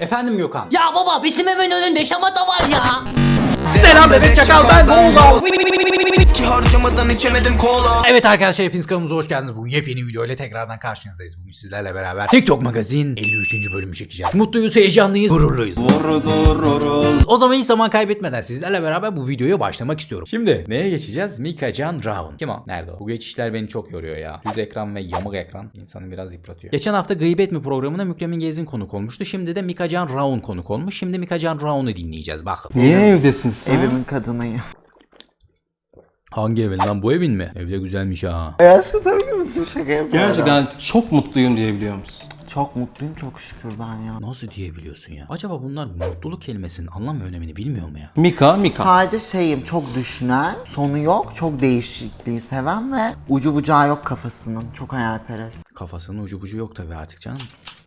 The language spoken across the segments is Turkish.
Efendim Gökhan. Ya baba bizim evin önünde şamata var ya. Selam bebek çakal ben Doğulu. Harcamadan içemedim kola Evet arkadaşlar hepiniz kanalımıza hoş geldiniz. Bugün yepyeni video ile tekrardan karşınızdayız. Bugün sizlerle beraber TikTok Magazin 53. bölümü çekeceğiz. Mutluyuz, heyecanlıyız, gururluyuz. O zaman hiç zaman kaybetmeden sizlerle beraber bu videoya başlamak istiyorum. Şimdi neye geçeceğiz? Mika Can Raun. Kim o? Nerede o? Bu geçişler beni çok yoruyor ya. Düz ekran ve yamuk ekran insanı biraz yıpratıyor. Geçen hafta Gıybet mi programına Mükremin Gezgin konuk olmuştu. Şimdi de Mika Can Raun konuk olmuş. Şimdi Mika Can Raun'u dinleyeceğiz. Bakın. Niye evdesin sen? Evimin kadınıyım. Hangi evin lan? Bu evin mi? Evde güzelmiş ha. Ya şu tabii ki bir şaka yapıyorum. Gerçekten çok mutluyum diyebiliyor musun? Çok mutluyum çok şükür ben ya. Nasıl diyebiliyorsun ya? Acaba bunlar mutluluk kelimesinin anlam ve önemini bilmiyor mu ya? Mika, Mika. Sadece şeyim çok düşünen, sonu yok, çok değişikliği seven ve ucu bucağı yok kafasının. Çok hayalperest. Kafasının ucu bucu yok tabii artık canım.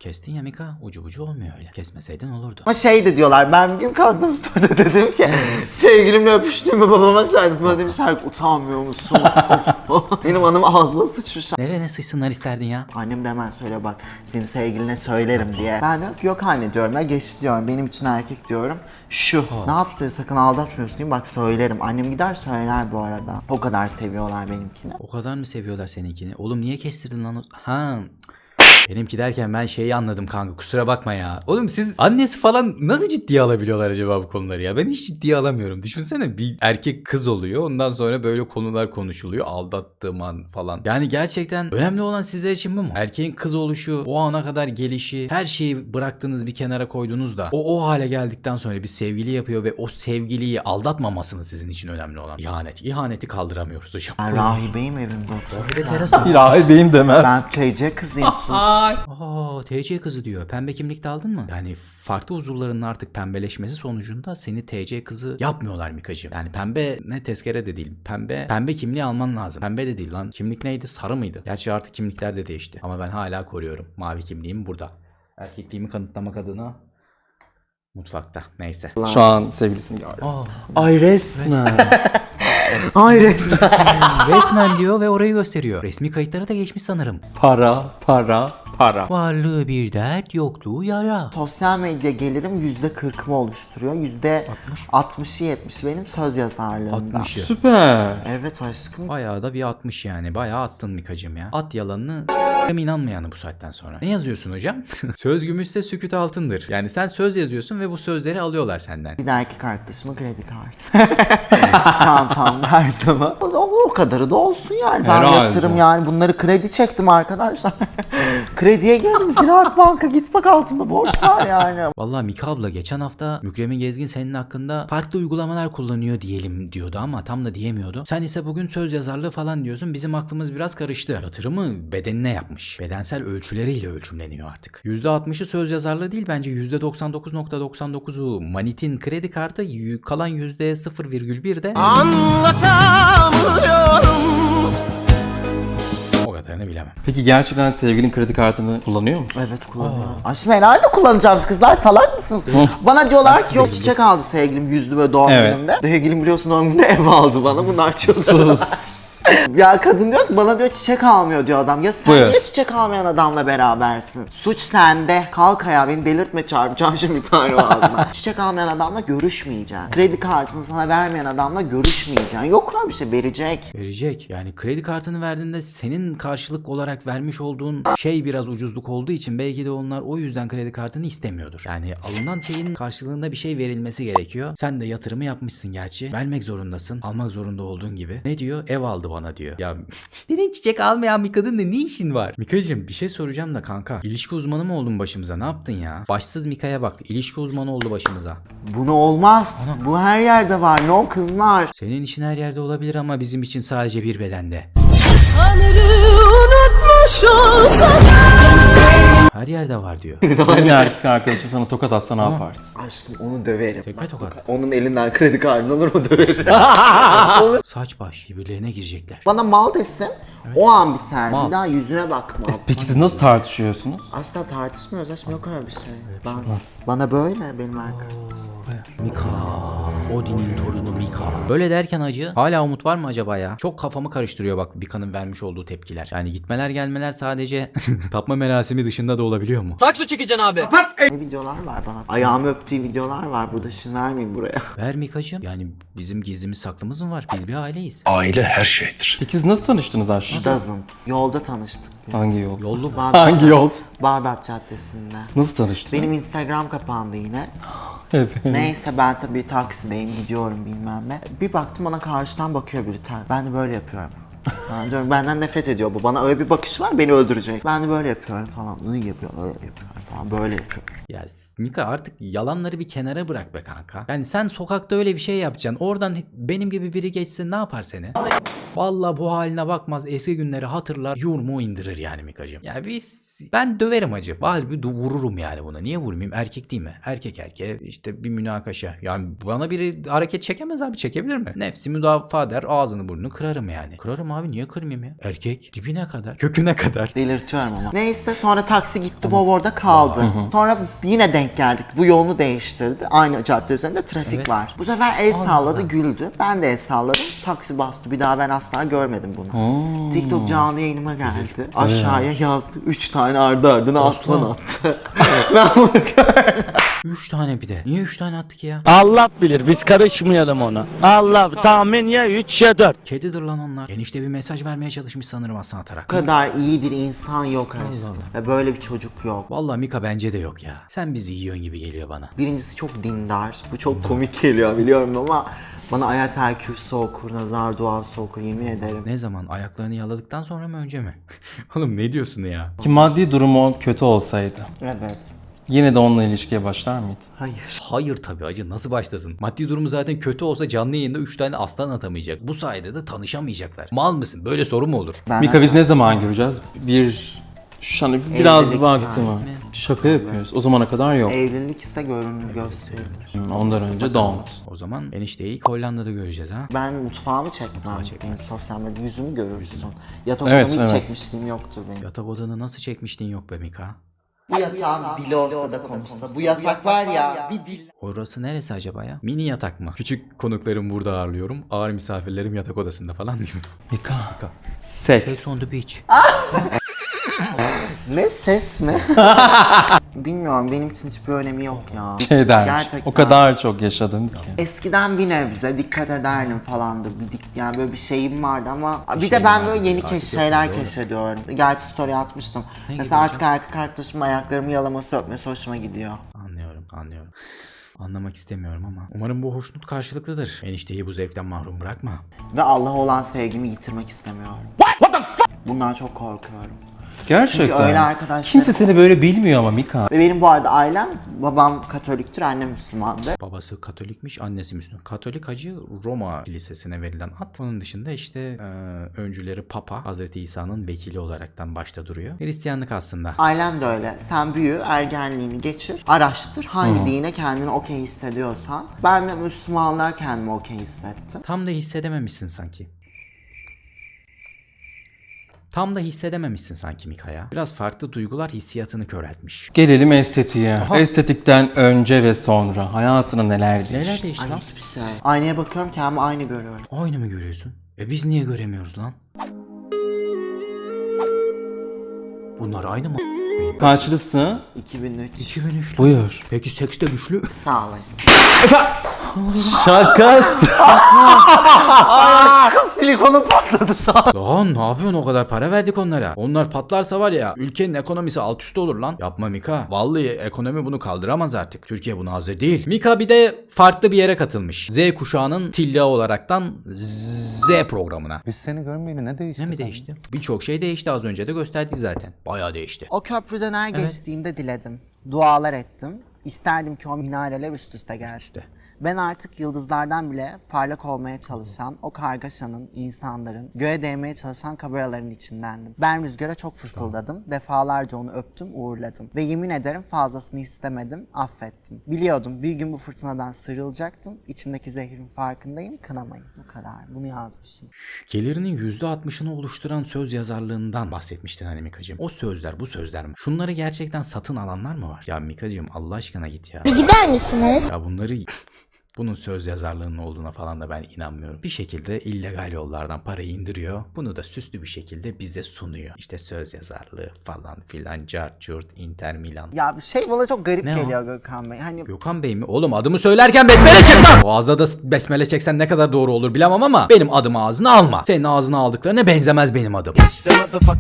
Kestin ya Mika ucu bucu olmuyor öyle. Kesmeseydin olurdu. Ama şey de diyorlar ben bir gün kalktım story'de dedim ki sevgilimle öpüştüğümü babama söyledim. Bana demişler ki utanmıyor musun? Benim anım ağzıma sıçmış. Nereye ne sıçsınlar isterdin ya? Annem de hemen söyle bak senin sevgiline söylerim diye. Ben diyorum ki yok anne diyorum ya geçti diyorum benim için erkek diyorum. Şu ne yaptı sakın aldatmıyorsun diyeyim bak söylerim. Annem gider söyler bu arada. O kadar seviyorlar benimkini. O kadar mı seviyorlar seninkini? Oğlum niye kestirdin lan? o- Ha. Benimki derken ben şeyi anladım kanka kusura bakma ya. Oğlum siz annesi falan nasıl ciddiye alabiliyorlar acaba bu konuları ya? Ben hiç ciddiye alamıyorum. Düşünsene bir erkek kız oluyor ondan sonra böyle konular konuşuluyor. Aldattığım an falan. Yani gerçekten önemli olan sizler için bu mu? Erkeğin kız oluşu, o ana kadar gelişi, her şeyi bıraktığınız bir kenara koydunuz da o o hale geldikten sonra bir sevgili yapıyor ve o sevgiliyi aldatmaması mı sizin için önemli olan? İhanet. İhaneti kaldıramıyoruz hocam. Ben rahibeyim evimde. Bir rahibeyim demem. Ben TC kızıyım sus. Aa TC kızı diyor. Pembe kimlik de aldın mı? Yani farklı uzuvlarının artık pembeleşmesi sonucunda seni TC kızı yapmıyorlar Mikacığım. Yani pembe ne tezkere de değil. Pembe pembe kimliği alman lazım. Pembe de değil lan. Kimlik neydi? Sarı mıydı? Gerçi artık kimlikler de değişti. Ama ben hala koruyorum. Mavi kimliğim burada. Erkekliğimi kanıtlamak adına mutfakta. Neyse. Şu an sevgilisini gördüm. Aa, Ay resmen. Ay resmen. resmen diyor ve orayı gösteriyor. Resmi kayıtlara da geçmiş sanırım. para, para, para. Varlığı bir dert, yokluğu yara. Sosyal medya gelirim yüzde kırkımı oluşturuyor. Yüzde 60'ı 70 benim söz yazarlığımda. 60'ı. Süper. Evet aşkım. Bayağı da bir 60 yani. Bayağı attın Mikacım ya. At yalanını inanmayanı bu saatten sonra. Ne yazıyorsun hocam? söz gümüşse süküt altındır. Yani sen söz yazıyorsun ve bu sözleri alıyorlar senden. Bir erkek arkadaşıma kredi kartı. Çantamda her zaman. O, o kadarı da olsun yani. Ben Herhalde. yatırım yani. Bunları kredi çektim arkadaşlar. Krediye girdim. Ziraat Banka git bak altımda borç var yani. Vallahi Mika abla geçen hafta Mükremin Gezgin senin hakkında farklı uygulamalar kullanıyor diyelim diyordu ama tam da diyemiyordu. Sen ise bugün söz yazarlığı falan diyorsun. Bizim aklımız biraz karıştı. Yatırımı bedenine yapmış. Bedensel ölçüleriyle ölçümleniyor artık. %60'ı söz yazarlığı değil bence %99.99'u Manit'in kredi kartı kalan %0,1 de o kadarını bilemem. Peki gerçekten sevgilin kredi kartını kullanıyor musun? Evet kullanıyorum. Aşkım herhalde kullanacağım kızlar salak mısınız? bana diyorlar ki yok çiçek aldı sevgilim yüzlü böyle doğum Evet. günümde. Sevgilim biliyorsun doğum gününde ev aldı bana bunlar çıldırdı. Sus. Ya kadın diyor ki bana diyor çiçek almıyor diyor adam. Ya sen Buyur. niye çiçek almayan adamla berabersin? Suç sende. Kalk ayağa beni delirtme çarpacağım şimdi bir tane ağzına. çiçek almayan adamla görüşmeyeceksin. Kredi kartını sana vermeyen adamla görüşmeyeceksin. Yok abi bir şey verecek. Verecek. Yani kredi kartını verdiğinde senin karşılık olarak vermiş olduğun şey biraz ucuzluk olduğu için belki de onlar o yüzden kredi kartını istemiyordur. Yani alınan şeyin karşılığında bir şey verilmesi gerekiyor. Sen de yatırımı yapmışsın gerçi. Vermek zorundasın. Almak zorunda olduğun gibi. Ne diyor? Ev aldı bana diyor. Ya senin çiçek almayan bir kadınla ne işin var? Mikacığım bir şey soracağım da kanka. İlişki uzmanı mı oldun başımıza? Ne yaptın ya? Başsız Mika'ya bak. İlişki uzmanı oldu başımıza. Bunu olmaz. Bu her yerde var. No kızlar. Senin için her yerde olabilir ama bizim için sadece bir bedende. Her yerde var diyor. Senin erkek arkadaşın sana tokat atsa ne yaparsın? Aşkım onu döverim. Tekme tokat. Onun elinden kredi kartını alır mı döverim. Saç baş birbirlerine girecekler. Bana mal desin. O an biter. Mal. Bir daha yüzüne bakma. Peki siz nasıl tartışıyorsunuz? Asla tartışmıyoruz. Aşkım yok öyle bir şey. Ben, bana böyle benim arkadaşım. Mika. Odin'in torunu Mika. Böyle derken acı hala umut var mı acaba ya? Çok kafamı karıştırıyor bak Mika'nın vermiş olduğu tepkiler. Yani gitmeler gelmeler sadece tapma merasimi dışında da olabiliyor mu? Saksı çekeceksin abi. Ne videolar var bana. Ayağımı öptüğü videolar var burada şimdi vermeyeyim buraya. Ver Mika'cığım. Yani bizim gizlimiz saklımız mı var? Biz bir aileyiz. Aile her şeydir. Peki siz nasıl tanıştınız aşkım? Doesn't. Yolda tanıştık. Hangi yol? Yollu? Bağdat, Hangi yol? Bağdat Caddesi'nde. Nasıl tanıştınız? Benim Instagram kapandı yine. Neyse ben tabii taksideyim gidiyorum bilmem ne. Bir baktım bana karşıdan bakıyor biri. Ben de böyle yapıyorum. Ben diyorum benden nefret ediyor bu. Bana öyle bir bakış var beni öldürecek. Ben de böyle yapıyorum falan. İyi yapıyor, öyle yapıyorum falan. Böyle yapıyorum. Ya Mika artık yalanları bir kenara bırak be kanka. Yani sen sokakta öyle bir şey yapacaksın. Oradan benim gibi biri geçse ne yapar seni? Vallahi bu haline bakmaz. Eski günleri hatırlar. Yurmu indirir yani Mikacığım. Ya biz ben döverim acı. Du- vururum yani buna. Niye vurmayayım? Erkek değil mi? Erkek erkeğe işte bir münakaşa. Yani bana biri hareket çekemez abi. Çekebilir mi? Nefsi müdafaa der. Ağzını burnunu kırarım yani. Kırarım abi. Niye kırmayayım ya? Erkek dibine kadar. Köküne kadar. Delirtiyorum ama. Neyse sonra taksi gitti bu orada kaldı. Sonra yine denk geldik. Bu yolunu değiştirdi. Aynı cadde üzerinde trafik Evet. var. Bu sefer el salladı güldü. Ben de el salladım. Taksi bastı. Bir daha ben asla görmedim bunu. TikTok canlı yayınıma geldi. Aşağıya yazdı. Üç tane ardı ardına aslan attı. ben bunu Üç tane bir de. Niye üç tane attık ya? Allah bilir biz karışmayalım ona. Allah tahmin ya 3 ya 4. Kedidir lan onlar. Enişte bir mesaj vermeye çalışmış sanırım aslan atarak. Bu kadar iyi bir insan yok aşkım. Ve böyle bir çocuk yok. Vallahi Mika bence de yok ya. Sen bizi yiyorsun gibi geliyor bana. Birincisi çok dindar. Bu çok komik geliyor biliyorum ama bana Ayatel Kürsü okur, nazar duası okur yemin ederim. Ne zaman? Ayaklarını yaladıktan sonra mı önce mi? Oğlum ne diyorsun ya? Ki maddi durumu kötü olsaydı Evet. Yine de onunla ilişkiye başlar mıydı? Hayır. Hayır tabii acı nasıl başlasın? Maddi durumu zaten kötü olsa canlı yayında 3 tane aslan atamayacak. Bu sayede de tanışamayacaklar. Mal mısın? Böyle soru mu olur? Ben Mika biz ne zaman göreceğiz? Bir şu an biraz Evlilik vakti tarzı. var. Şaka yapıyoruz. O zamana kadar yok. Evlilik ise görünür gösterilir. Hmm, Ondan önce don't. O zaman enişteyi ilk Hollanda'da göreceğiz ha. Ben mutfağımı çekmem. Benim sosyal medya yüzümü görürsün. Yatak Evet, odamı hiç evet. çekmişliğim yoktur benim. Yatak odanı nasıl çekmiştin yok be Mika? Bu yatağın dili olsa da konuşsa. Bu yatak var ya bir dil. Orası neresi acaba ya? Mini yatak mı? Küçük konuklarım burada ağırlıyorum. Ağır misafirlerim yatak odasında falan değil mi? Mika. Seks. Sex on the beach. Ne ses mi? Bilmiyorum benim için hiçbir önemi yok ya. Şey dermiş. Gerçekten. O kadar çok yaşadım ki. Eskiden bir nebze dikkat ederdim falandı. Bir dik, yani böyle bir şeyim vardı ama bir, de şeyin ben böyle yeni keş şeyler keşfediyorum. Gerçi story atmıştım. gibi Mesela artık erkek arkadaşımın ayaklarımı yalaması öpmesi hoşuma gidiyor. Anlıyorum, anlıyorum. Anlamak istemiyorum ama umarım bu hoşnut karşılıklıdır. Enişteyi bu zevkten mahrum bırakma. Ve Allah'a olan sevgimi yitirmek istemiyorum. What? the fuck? Bundan çok korkuyorum. Gerçekten. Çünkü öyle arkadaşlar- Kimse seni böyle bilmiyor ama Mika. Ve benim bu arada ailem, babam Katoliktir, annem Müslümandır. Babası Katolikmiş, annesi Müslüman. Katolik hacı Roma Kilisesi'ne verilen at. Onun dışında işte e, öncüleri Papa, Hazreti İsa'nın vekili olaraktan başta duruyor. Hristiyanlık aslında. Ailem de öyle. Sen büyü, ergenliğini geçir, araştır. Hangi dine kendini okey hissediyorsan. Ben de Müslümanlığa kendimi okey hissettim. Tam da hissedememişsin sanki. Tam da hissedememişsin sanki Mika'ya. Biraz farklı duygular hissiyatını köreltmiş. Gelelim estetiğe. Aha. Estetikten önce ve sonra hayatına neler değişti? Neler değişti Ay lan? hiçbir şey. Aynaya bakıyorum kendimi aynı görüyorum. Aynı mı görüyorsun? E biz niye göremiyoruz lan? Bunlar aynı mı? Kaçlısın? 2003. 2003. Buyur. Peki sekste güçlü. Sağ olasın. Şakası. Aşkım silikonu patladı sağ Lan ne yapıyorsun o kadar para verdik onlara. Onlar patlarsa var ya ülkenin ekonomisi alt üst olur lan. Yapma Mika. Vallahi ekonomi bunu kaldıramaz artık. Türkiye buna hazır değil. Mika bir de farklı bir yere katılmış. Z kuşağının tilla olaraktan Z programına. Biz seni görmeyeli ne değişti Ne mi değişti? Birçok şey değişti az önce de gösterdik zaten. Bayağı değişti. O köprüden her geçtiğimde diledim. Dualar ettim. İsterdim ki o minareler üst üste gelsin. üste. Ben artık yıldızlardan bile parlak olmaya çalışan o kargaşanın, insanların, göğe değmeye çalışan kabaraların içindendim. Ben rüzgara çok fısıldadım. Defalarca onu öptüm, uğurladım. Ve yemin ederim fazlasını istemedim, affettim. Biliyordum bir gün bu fırtınadan sıyrılacaktım. İçimdeki zehrin farkındayım, kınamayın. Bu kadar. Bunu yazmışım. Gelirinin %60'ını oluşturan söz yazarlığından bahsetmiştin hani Mikacığım. O sözler bu sözler mi? Şunları gerçekten satın alanlar mı var? Ya Mikacığım Allah aşkına git ya. Bir gider misiniz? Ya bunları Bunun söz yazarlığının olduğuna falan da ben inanmıyorum. Bir şekilde illegal yollardan parayı indiriyor. Bunu da süslü bir şekilde bize sunuyor. İşte söz yazarlığı falan filan, cart curt, Inter Milan. Ya şey bana çok garip Ne o? geliyor Gökhan Bey. Hani Gökhan Bey mi? Oğlum adımı söylerken besmele çek lan! Boğazda da besmele çeksen ne kadar doğru olur bilemem ama benim adımı ağzına alma. Senin ağzına aldıklarına benzemez benim adım.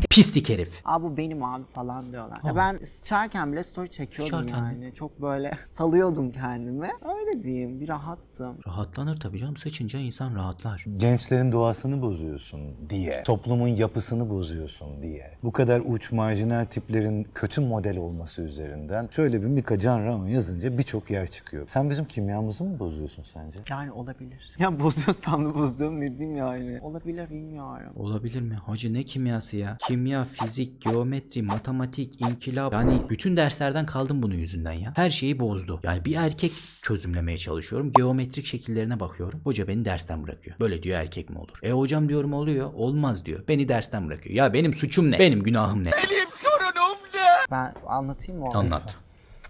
Pislik herif. Aa bu benim abi falan diyorlar. Ya ben sıçarken bile story çekiyordum Sıçarken yani. Çok böyle salıyordum kendimi. Öyle diyeyim bir rahattım. Rahatlanır tabii canım. Sıçınca insan rahatlar. gençlerin doğasını bozuyorsun diye, toplumun yapısını bozuyorsun diye, bu kadar uç marjinal tiplerin kötü model olması üzerinden şöyle bir Mika Can Rao yazınca birçok yer çıkıyor. Sen bizim kimyamızı mı bozuyorsun sence? Yani olabilir. Ya bozuyorsam da bozuyorum ne diyeyim yani. Olabilir bilmiyorum. Olabilir mi? Hacı ne kimyası ya? Kimya, fizik, geometri, matematik, inkılap. Yani bütün derslerden kaldım bunun yüzünden ya. Her şeyi bozdu. Yani bir erkek çözümlemeye çalışıyorum. Geometrik şekillerine bakıyorum. Hoca beni dersten bırakıyor. Böyle diyor erkek mi olur? E hocam diyorum oluyor. Olmaz diyor. Beni dersten bırakıyor. Ya benim suçum ne? Benim günahım ne? Ben anlatayım mı? Anlat.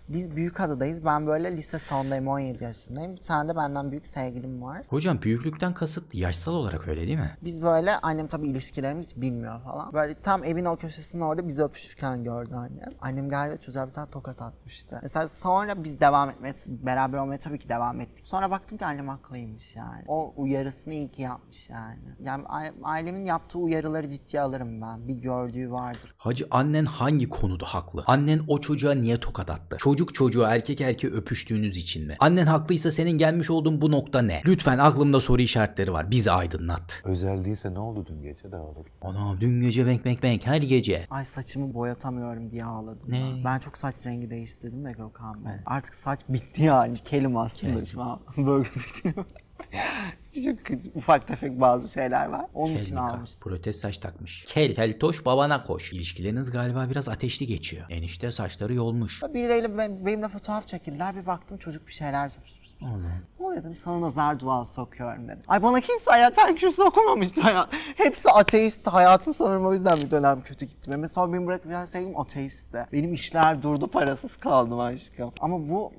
Biz Büyükada'dayız. Ben böyle lise sondayım 17 yaşındayım. Bir tane de benden büyük sevgilim var. Hocam büyüklükten kasıt yaşsal olarak öyle değil mi? Biz böyle annem tabii ilişkilerimi hiç bilmiyor falan. Böyle tam evin o köşesinde orada bizi öpüşürken gördü annem. Annem galiba çocuğa bir tane tokat atmıştı. Mesela sonra biz devam etmeye, beraber olmaya tabii ki devam ettik. Sonra baktım ki annem haklıymış yani. O uyarısını iyi ki yapmış yani. Yani ailemin yaptığı uyarıları ciddiye alırım ben. Bir gördüğü vardır. Hacı annen hangi konuda haklı? Annen o çocuğa niye tokat attı? Çocuk çocuğa erkek erkeğe öpüştüğünüz için mi? Annen haklıysa senin gelmiş olduğun bu nokta ne? Lütfen aklımda soru işaretleri var. Bizi aydınlat. Özel değilse ne oldu dün gece de ağladık. Anam dün gece bank bank bank her gece. Ay saçımı boyatamıyorum diye ağladım. Ne? ya. Ben çok saç rengi değiştirdim de Gökhan Bey. Artık saç bitti yani. Kelim aslında an. Böyle gözüküyor. Çok ufak tefek bazı şeyler var. Onun için Kel almıştım. Protez saç takmış. Kel, keltoş babana koş. İlişkileriniz galiba biraz ateşli geçiyor. Enişte saçları yolmuş. Birileriyle ben, benimle fotoğraf çekildiler. Bir baktım çocuk bir şeyler pıs pıs pıs. O dedim sana nazar duası sokuyorum dedim. Ay bana kimse hayattan kürsü okumamıştı ya. Hepsi ateist. Hayatım sanırım o yüzden bir dönem kötü gitti. Ve Mesela beni bırakıp yani sevgilim ateistti. Benim işler durdu parasız kaldım aşkım. Ama bu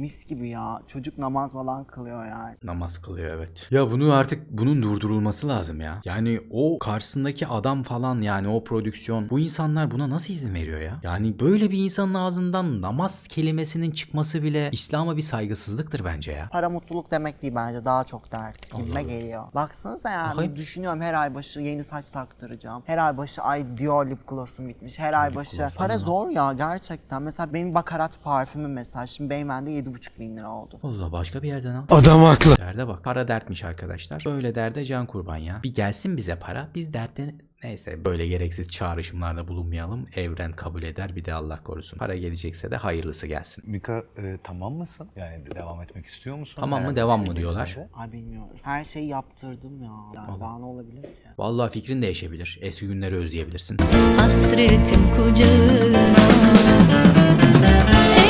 mis gibi ya. Çocuk namaz falan kılıyor yani. Namaz kılıyor evet. Ya bunu artık bunun durdurulması lazım ya. Yani o karşısındaki adam falan yani o prodüksiyon bu insanlar buna nasıl izin veriyor ya? Yani böyle bir insanın ağzından namaz kelimesinin çıkması bile İslam'a bir saygısızlıktır bence ya. Para mutluluk demek değil bence daha çok dert gibime geliyor. Baksanıza yani Bakayım. düşünüyorum her ay başı yeni saç taktıracağım. Her ay başı ay Dior lip gloss'um bitmiş. Her ay başı para zor ya gerçekten. Mesela benim bakarat parfümüm mesela şimdi Beymen'de 7,5 bin lira oldu. Allah başka bir yerden al. Adam haklı. Derde bak. Para dertmiş arkadaşlar. Böyle derde can kurban ya. Bir gelsin bize para. Biz dertte Neyse böyle gereksiz çağrışımlarda bulunmayalım. Evren kabul eder bir de Allah korusun. Para gelecekse de hayırlısı gelsin. Mika e, tamam mısın? Yani devam etmek istiyor musun? Tamam mı, devam bir mı şey diyorlar? Ay bilmiyorum. Her şeyi yaptırdım ya. Yani daha ne olabilir ki? Vallahi fikrin değişebilir. Eski günleri özleyebilirsin. Hasretim kucağına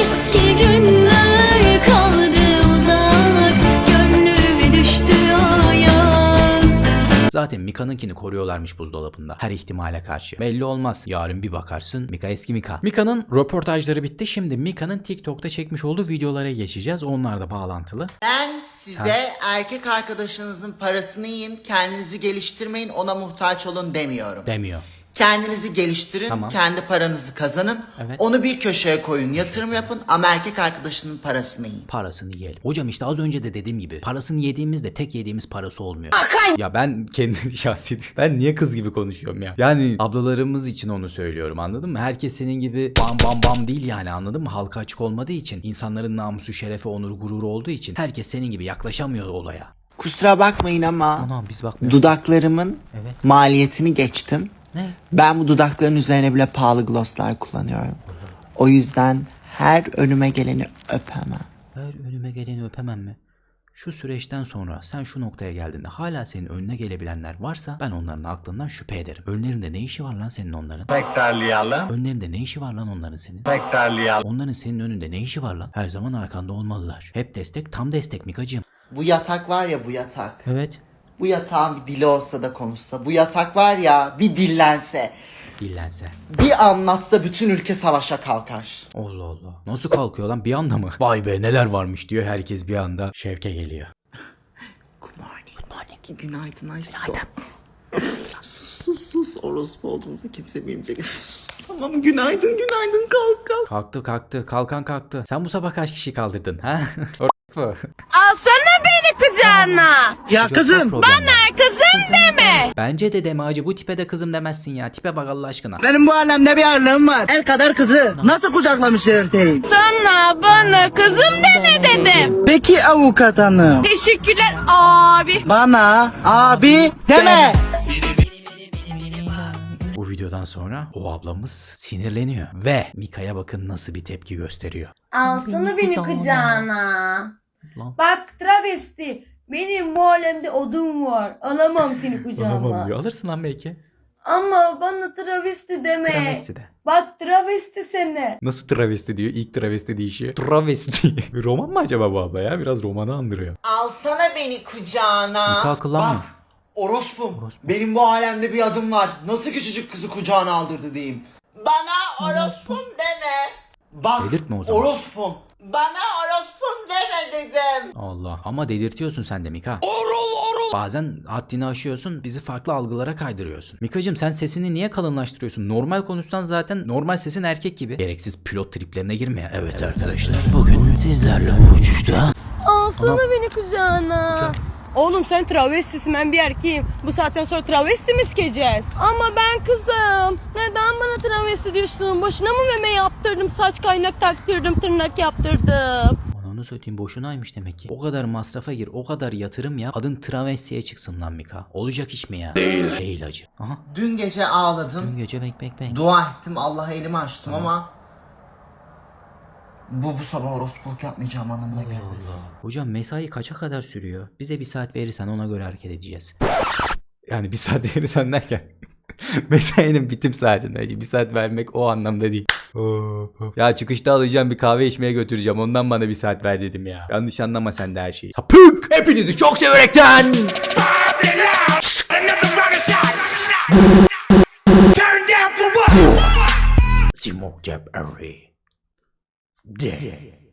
Eski günler Zaten Mika'nınkini koruyorlarmış buzdolabında. Her ihtimale karşı. Belli olmaz. Yarın bir bakarsın Mika eski Mika. Mika'nın röportajları bitti. Şimdi Mika'nın TikTok'ta çekmiş olduğu videolara geçeceğiz. Onlar da bağlantılı. Ben size erkek arkadaşınızın parasını yiyin, kendinizi geliştirmeyin, ona muhtaç olun demiyorum. Demiyor. Kendinizi geliştirin, Tamam. kendi paranızı kazanın, Evet. onu bir köşeye koyun, yatırım yapın ama erkek arkadaşının parasını yiyin. Parasını yiyelim. Hocam işte az önce de dediğim gibi parasını yediğimizde tek yediğimiz parası olmuyor. Ya ben kendi şahsi ben niye kız gibi konuşuyorum ya? Yani ablalarımız için onu söylüyorum anladın mı? Herkes senin gibi bam bam bam değil yani anladın mı? Halka açık olmadığı için insanların namusu, şerefi, onuru, gururu olduğu için herkes senin gibi yaklaşamıyor olaya. Kusura bakmayın ama Anam biz bakmıyoruz. dudaklarımın Evet. maliyetini geçtim. Ne? Ben bu dudakların üzerine bile pahalı glosslar kullanıyorum. O yüzden her önüme geleni öpemem. Her önüme geleni öpemem mi? Şu süreçten sonra sen şu noktaya geldiğinde hala senin önüne gelebilenler varsa ben onların aklından şüphe ederim. Önlerinde ne işi var lan senin onların? Tekrarlayalım. Önlerinde ne işi var lan onların senin? Tekrarlayalım. Onların senin önünde ne işi var lan? Her zaman arkanda olmalılar. Hep destek tam destek Mikacığım. Bu yatak var ya bu yatak. Evet. Bu yatağın bir dili olsa da konuşsa. Bu yatak var ya bir dillense. Dillense. Bir anlatsa bütün ülke savaşa kalkar. Allah Allah. Nasıl kalkıyor lan bir anda mı? Vay be neler varmış diyor herkes bir anda. Şevke geliyor. Good morning. Good morning. Günaydın Ayşe. Günaydın. sus sus sus. Orospu olduğunuzu kimse bilmeyecek. tamam günaydın günaydın kalk kalk. Kalktı kalktı. Kalkan kalktı. Sen bu sabah kaç kişi kaldırdın ha? Alsana beni kucağına. Ya kızım. Bana Kızım deme. Bence de deme acı bu tipe de kızım demezsin ya. Tipe bak Allah aşkına. Benim bu alemde bir ağırlığım var. El kadar kızı. Nasıl kucaklamış erteği? Sana bana kızım deme dedim. Peki avukat hanım. Teşekkürler abi. Bana abi deme. Bu videodan sonra o ablamız sinirleniyor. Ve Mika'ya bakın nasıl bir tepki gösteriyor. Alsana beni kucağına. Lan. Bak travesti. Benim bu alemde odum var. Alamam seni kucağıma. Alamam diyor. Alırsın lan belki. Ama bana travesti deme. Travesti de. Bak travesti seni. Nasıl travesti diyor? İlk travesti deyişi. Travesti. roman mı acaba bu abla ya? Biraz romanı andırıyor. Alsana beni kucağına. Mika akıllanmıyor. Bak orospum. Benim bu alemde bir adım var. Nasıl küçücük kızı kucağına aldırdı diyeyim. Bana orospum deme. Bak Delirtme o zaman. orospum. Bana orospum deme dedim. Allah. Ama delirtiyorsun sen de Mika. Bazen haddini aşıyorsun, bizi farklı algılara kaydırıyorsun. Mikacım sen sesini niye kalınlaştırıyorsun? Normal konuşsan zaten normal sesin erkek gibi. Gereksiz pilot triplerine girmeye. Evet arkadaşlar. Bugün sizlerle bu uçuşta. Alsana beni kucağına. Oğlum sen travestisin ben bir erkeğim. Bu saatten sonra travesti mi sikeceğiz? Ama ben kızım. Neden bana travesti diyorsun? Boşuna mı meme yaptırdım? Saç kaynak taktırdım, tırnak yaptırdım. Ananı söyleyeyim boşunaymış demek ki. O kadar masrafa gir, o kadar yatırım yap. Adın travestiye çıksın lan Mika. Olacak iş mi ya? Değil. Değil acı. Aha. Dün gece ağladım. Dün gece bek bek bek. Dua ettim Allah'a elimi açtım ama bu bu sabah orospuluk yapmayacağım anlamına gelmez. Hocam mesai kaça kadar sürüyor? Bize bir saat verirsen ona göre hareket edeceğiz. Yani bir saat verirsen derken mesainin bitim saatinde. Bir saat vermek o anlamda değil. ya çıkışta alacağım bir kahve içmeye götüreceğim. Ondan bana bir saat ver dedim ya. Yanlış anlama sen de her şeyi. Sapık! Hepinizi çok severekten! Smoke Jab Array. Dead.